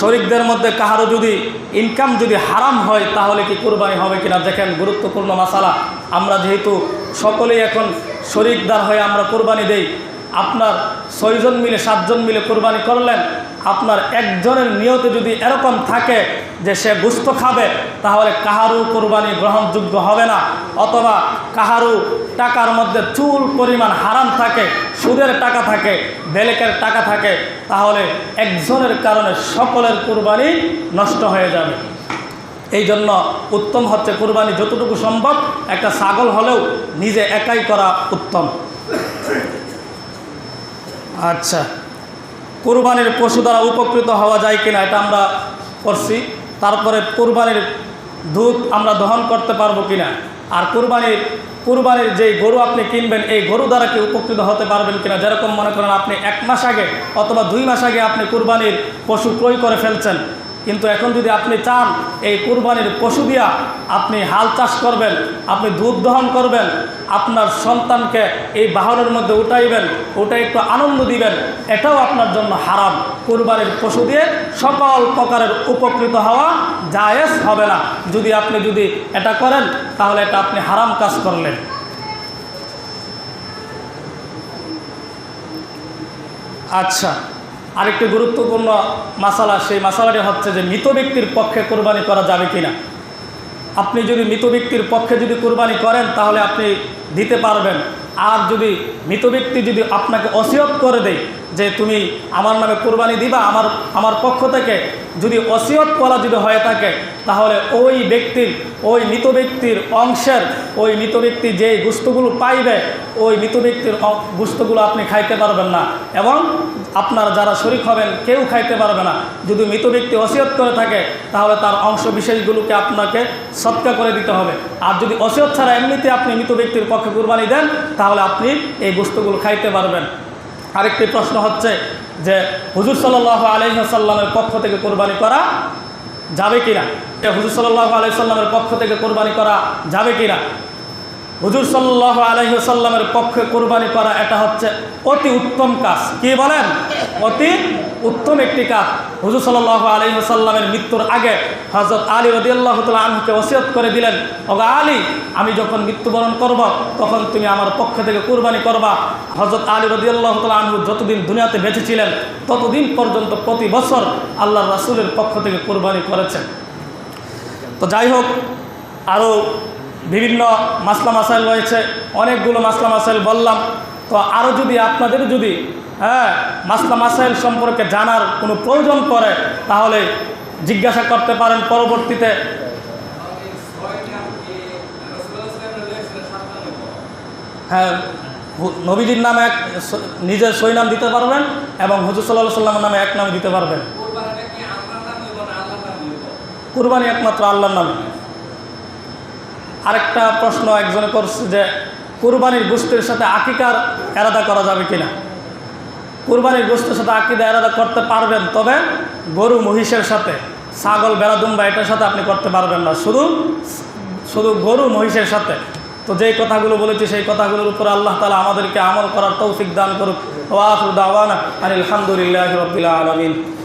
শরিকদের মধ্যে কাহারও যদি ইনকাম যদি হারাম হয়, তাহলে কি কোরবানি হবে কিনা? দেখেন, গুরুত্বপূর্ণ মাসালা। আমরা যেহেতু সকলেই এখন শরিকদার হয়ে আমরা কোরবানি দেই, আপনার ছয়জন মিলে, সাতজন মিলে কোরবানি করলেন আপনার একজনের নিয়তে যদি এরকম থাকে যে সে গুস্ত খাবে, তাহলে কাহারু কোরবানি গ্রহণযোগ্য হবে না। অথবা কাহারু টাকার মধ্যে চুল পরিমাণ হারাম থাকে, সুদের টাকা থাকে, বেলেকের টাকা থাকে, তাহলে একজনের কারণে সকলের কোরবানি নষ্ট হয়ে যাবে। এই জন্য উত্তম হচ্ছে কোরবানি যতটুকু সম্ভব, একটা ছাগল হলেও নিজে একাই করা উত্তম। আচ্ছা। কোরবানির পশু দ্বারা উপকৃত হওয়া যায় কিনা এটা আমরা করছি। তারপরে কোরবানির দুধ আমরা দহন করতে পারব কিনা। আর কোরবানির কোরবানির যেই গরু আপনি কিনবেন, এই গরু দ্বারা কি উপকৃত হতে পারবেন কিনা? যেরকম মনে করেন আপনি এক মাস আগে অথবা দুই মাস আগে আপনি কোরবানির পশু ক্রয় করে ফেলছেন। কিন্তু এখন যদি আপনি চান এই কুরবানির পশু দিয়া আপনি হাল চাষ করবেন, আপনি দুধ দহন করবেন, আপনার সন্তানকে এই বাহনের মধ্যে উঠাইবেন ওটা একটু আনন্দ দিবেন, এটাও আপনার জন্য হারাম। কুরবানির পশু দিয়ে সকল প্রকারের উপকৃত হওয়া জায়েজ হবে না। যদি আপনি যদি এটা করেন, তাহলে এটা আপনি হারাম কাজ করলেন। আচ্ছা। আরেকটি গুরুত্বপূর্ণ মাসালা, সেই মাসালাটি হচ্ছে যে মৃত ব্যক্তির পক্ষে কোরবানি করা যাবে কিনা। আপনি যদি মৃত ব্যক্তির পক্ষে যদি কোরবানি করেন, তাহলে আপনি দিতে পারবেন। আর যদি মৃত ব্যক্তি যদি আপনাকে অসিয়ত করে দেয় যে তুমি আমার নামে কোরবানি দিবা, আমার আমার পক্ষ থেকে যদি অসিয়ত করা যদি হয়ে থাকে, তাহলে ওই ব্যক্তির, ওই মৃত ব্যক্তির অংশের, ওই মৃত ব্যক্তি যে গুস্তগুলো পাইবে, ওই মৃত ব্যক্তির গুস্তগুলো আপনি খাইতে পারবেন না। এবং আপনার যারা শরিক হবেন, কেউ খাইতে পারবে না। যদি মৃত ব্যক্তি অসিয়ত করে থাকে, তাহলে তার অংশ বিশেষগুলোকে আপনাকে সৎকা করে দিতে হবে। আর যদি অসিয়ত ছাড়া এমনিতে আপনি মৃত ব্যক্তির পক্ষে কুরবানি দেন, তাহলে আপনি এই বস্তুগুলো খাইতে পারবেন। আরেকটি প্রশ্ন হচ্ছে যে, হুজুর সাল্লাহ আলহিহাসাল্লামের পক্ষ থেকে কোরবানি করা যাবে কিনা? হুজুর সাল্লাহ আলহিসাল্লামের পক্ষ থেকে কোরবানি করা যাবে কিনা? হুজুর সাল্লাহ আলহিহাসাল্লামের পক্ষে কোরবানি করা এটা হচ্ছে অতি উত্তম কাজ। কি বলেন? অতি উত্তম একটি কাজ। হুজুর সাল্লাহ আলহিহাসাল্লামের মৃত্যুর আগে হজরত আলী রদিয়াল্লাহ তালা আনহুকে ওসিয়ত করে দিলেন, ওগা আলী, আমি যখন মৃত্যুবরণ করব, তখন তুমি আমার পক্ষ থেকে কোরবানি করবা। হজরত আলী রদিয়াল্লাহ তালা আনহু যতদিন দুনিয়াতে বেঁচে ছিলেন, ততদিন পর্যন্ত প্রতি বছর আল্লাহ রাসুলের পক্ষ থেকে কোরবানি করেছেন। তো যাই হোক আরও বিভিন্ন মাসলা মাসাইল রয়েছে অনেকগুলো মাসলা মাসাইল বললাম। তো আরও যদি আপনাদের যদি হ্যাঁ মাসলা মাসাইল সম্পর্কে জানার কোনো প্রয়োজন পড়ে তাহলে জিজ্ঞাসা করতে পারেন পরবর্তীতে। হ্যাঁ নবীজির নামে এক নিজের সই নাম দিতে পারবেন এবং হুজুর সাল্লাহ সাল্লামের নামে এক নামে দিতে পারবেন। কুরবানি একমাত্র আল্লাহর নামে। আরেকটা প্রশ্ন একজনে করছে যে, কুরবানির গোষ্ঠীর সাথে আকিকার এরাদা করা যাবে কিনা? কুরবানির গোষ্ঠীর সাথে আকিদা এরাদা করতে পারবেন, তবে গরু মহিষের সাথে, ছাগল বেড়াদুম্বা এটার সাথে আপনি করতে পারবেন না। শুধু শুধু গরু মহিষের সাথে। তো যেই কথাগুলো বলেছি, সেই কথাগুলোর উপর আল্লাহ তালা আমাদেরকে আমল করার তৌফিক দান করুক। ওয়াফুদ আওয়ানা আলহামদুলিল্লাহ রবিল আলমিন।